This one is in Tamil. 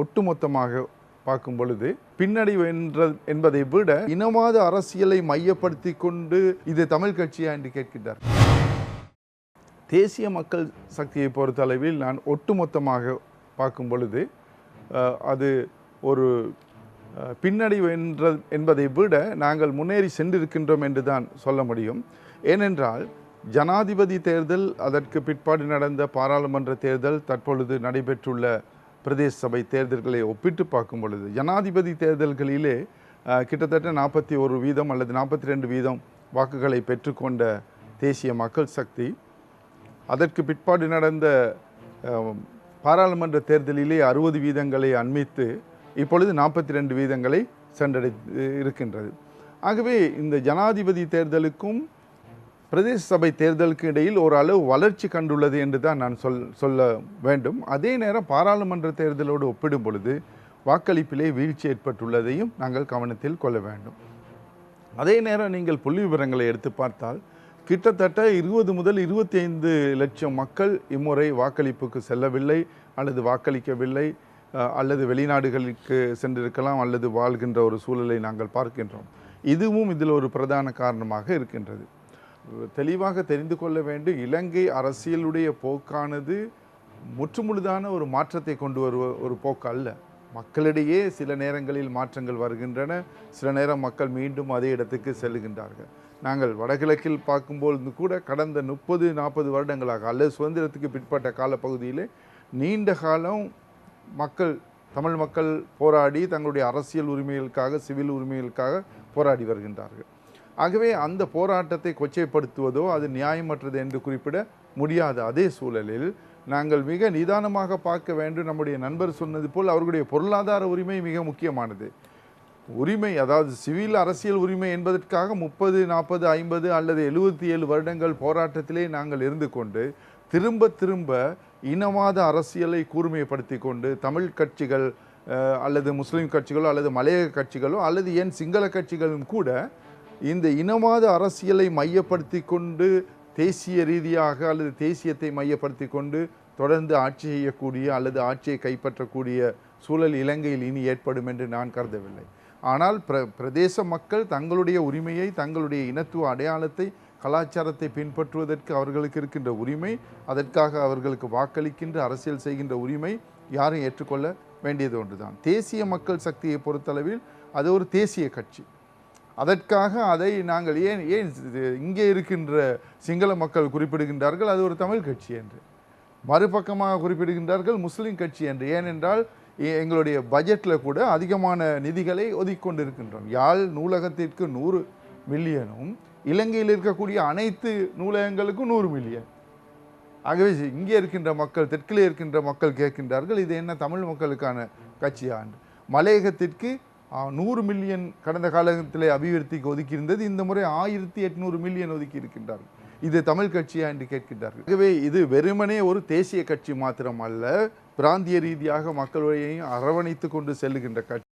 ஒட்டுமொத்தமாக பார்க்கும் பொழுது பின்னடைவு என்ற என்பதை விட இனவாத அரசியலை மையப்படுத்தி கொண்டு இது தமிழ் கட்சியா என்று கேட்கின்றார். தேசிய மக்கள் சக்தியை பொறுத்தளவில் நான் ஒட்டுமொத்தமாக பார்க்கும் பொழுது அது ஒரு பின்னடைவு என்ற என்பதை விட நாங்கள் முன்னேறி சென்றிருக்கின்றோம் என்று தான் சொல்ல முடியும். ஏனென்றால் ஜனாதிபதி தேர்தல் அதற்கு பிற்பாடு நடந்த பாராளுமன்ற தேர்தல் தற்பொழுது நடைபெற்றுள்ள பிரதேச சபை தேர்தல்களை ஒப்பிட்டு பார்க்கும் பொழுது ஜனாதிபதி தேர்தல்களிலே கிட்டத்தட்ட நாற்பத்தி ஒரு வீதம் அல்லது நாற்பத்தி ரெண்டு வீதம் வாக்குகளை பெற்றுக்கொண்ட தேசிய மக்கள் சக்தி. அதற்கு பிற்பாடு நடந்த பாராளுமன்ற தேர்தலிலே அறுபது வீதங்களை அண்மித்து இப்பொழுது நாற்பத்தி ரெண்டு வீதங்களை சென்றடை இருக்கின்றது. ஆகவே இந்த ஜனாதிபதி தேர்தலுக்கும் பிரதேச சபை தேர்தலுக்கு இடையில் ஓரளவு வளர்ச்சி கண்டுள்ளது என்று தான் நான் சொல் சொல்ல வேண்டும். அதே நேரம் பாராளுமன்ற தேர்தலோடு ஒப்பிடும் பொழுது வாக்களிப்பிலே வீழ்ச்சி ஏற்பட்டுள்ளதையும் நாங்கள் கவனத்தில் கொள்ள வேண்டும். அதே நேரம் நீங்கள் புள்ளி விவரங்களை எடுத்து பார்த்தால் கிட்டத்தட்ட இருபது முதல் இருபத்தி ஐந்து லட்சம் மக்கள் இம்முறை வாக்களிப்புக்கு செல்லவில்லை அல்லது வாக்களிக்கவில்லை அல்லது வெளிநாடுகளுக்கு சென்றிருக்கலாம் அல்லது வாழ்கின்ற ஒரு சூழலை நாங்கள் பார்க்கின்றோம். இதுவும் இதில் ஒரு பிரதான காரணமாக இருக்கின்றது. தெளிவாக தெரிந்து கொள்ள வேண்டும். இலங்கை அரசியலுடைய போக்கானது முற்றுமுழுதான ஒரு மாற்றத்தை கொண்டு வருவ ஒரு போக்கு அல்ல. மக்களிடையே சில நேரங்களில் மாற்றங்கள் வருகின்றன. சில நேரம் மக்கள் மீண்டும் அதே இடத்துக்கு செல்லுகின்றார்கள். நாங்கள் வடகிழக்கில் பார்க்கும்போது கூட கடந்த முப்பது நாற்பது வருடங்களாக அல்லது சுதந்திரத்துக்கு பிற்பட்ட காலப்பகுதியிலே நீண்ட காலம் மக்கள் தமிழ் மக்கள் போராடி தங்களுடைய அரசியல் உரிமைகளுக்காக சிவில் உரிமைகளுக்காக போராடி வருகின்றார்கள். ஆகவே அந்த போராட்டத்தை கொச்சைப்படுத்துவதோ அது நியாயமற்றது என்று குறிப்பிட முடியாது அதே சூழலில் நாங்கள் மிக நிதானமாக பார்க்க வேண்டும். நம்முடைய நண்பர் சொன்னது போல் அவர்களுடைய பொருளாதார உரிமை மிக முக்கியமானது. உரிமை அதாவது சிவில் அரசியல் உரிமை என்பதற்காக முப்பது நாற்பது ஐம்பது அல்லது எழுபத்தி ஏழு வருடங்கள் போராட்டத்திலே நாங்கள் இருந்து கொண்டு திரும்ப திரும்ப இனவாத அரசியலை கூர்மைப்படுத்தி கொண்டு தமிழ் கட்சிகள் அல்லது முஸ்லீம் கட்சிகளோ அல்லது மலையக கட்சிகளோ அல்லது ஏன் சிங்கள கட்சிகளும் கூட இந்த இனவாத அரசியலை மையப்படுத்தி கொண்டு தேசிய ரீதியாக அல்லது தேசியத்தை மையப்படுத்தி கொண்டு தொடர்ந்து ஆட்சி செய்யக்கூடிய அல்லது ஆட்சியை கைப்பற்றக்கூடிய சூழல் இலங்கையில் இனி ஏற்படும் என்று நான் கருதவில்லை. ஆனால் பிர பிரதேச மக்கள் தங்களுடைய உரிமையை தங்களுடைய இனத்துவ அடையாளத்தை கலாச்சாரத்தை பின்பற்றுவதற்கு அவர்களுக்கு இருக்கின்ற உரிமை அதற்காக அவர்களுக்கு வாக்களிக்கின்ற அரசியல் செய்கின்ற உரிமை யாரும் ஏற்றுக்கொள்ள வேண்டியது ஒன்றுதான். தேசிய மக்கள் சக்தியை பொறுத்தளவில் அது ஒரு தேசிய கட்சி. அதற்காக அதை நாங்கள் ஏன் ஏன் இங்கே இருக்கின்ற சிங்கள மக்கள் குறிப்பிடுகின்றார்கள்? அது ஒரு தமிழ் கட்சி என்று. மறுபக்கமாக குறிப்பிடுகின்றார்கள் முஸ்லீம் கட்சி என்று. ஏனென்றால் எங்களுடைய பட்ஜெட்டில் கூட அதிகமான நிதிகளை ஒதுக்கிக்கொண்டிருக்கின்றோம் யாழ் நூலகத்திற்கு நூறு மில்லியனும் இலங்கையில் இருக்கக்கூடிய அனைத்து நூலகங்களுக்கும் நூறு மில்லியன். ஆகவே இங்கே இருக்கின்ற மக்கள் தெற்கிலே இருக்கின்ற மக்கள் கேட்கின்றார்கள் இது என்ன தமிழ் மக்களுக்கான கட்சியாண்டு மலையகத்திற்கு நூறு மில்லியன் கடந்த காலத்திலே அபிவிருத்திக்கு ஒதுக்கியிருந்தது. இந்த முறை ஆயிரத்தி எட்நூறு மில்லியன் ஒதுக்கி இருக்கின்றார்கள். இது தமிழ் கட்சியா என்று கேட்கின்றார்கள். ஆகவே இது வெறுமனே ஒரு தேசிய கட்சி மாத்திரம் அல்ல பிராந்திய ரீதியாக மக்களுடையையும் அரவணைத்து கொண்டு செல்லுகின்ற கட்சி.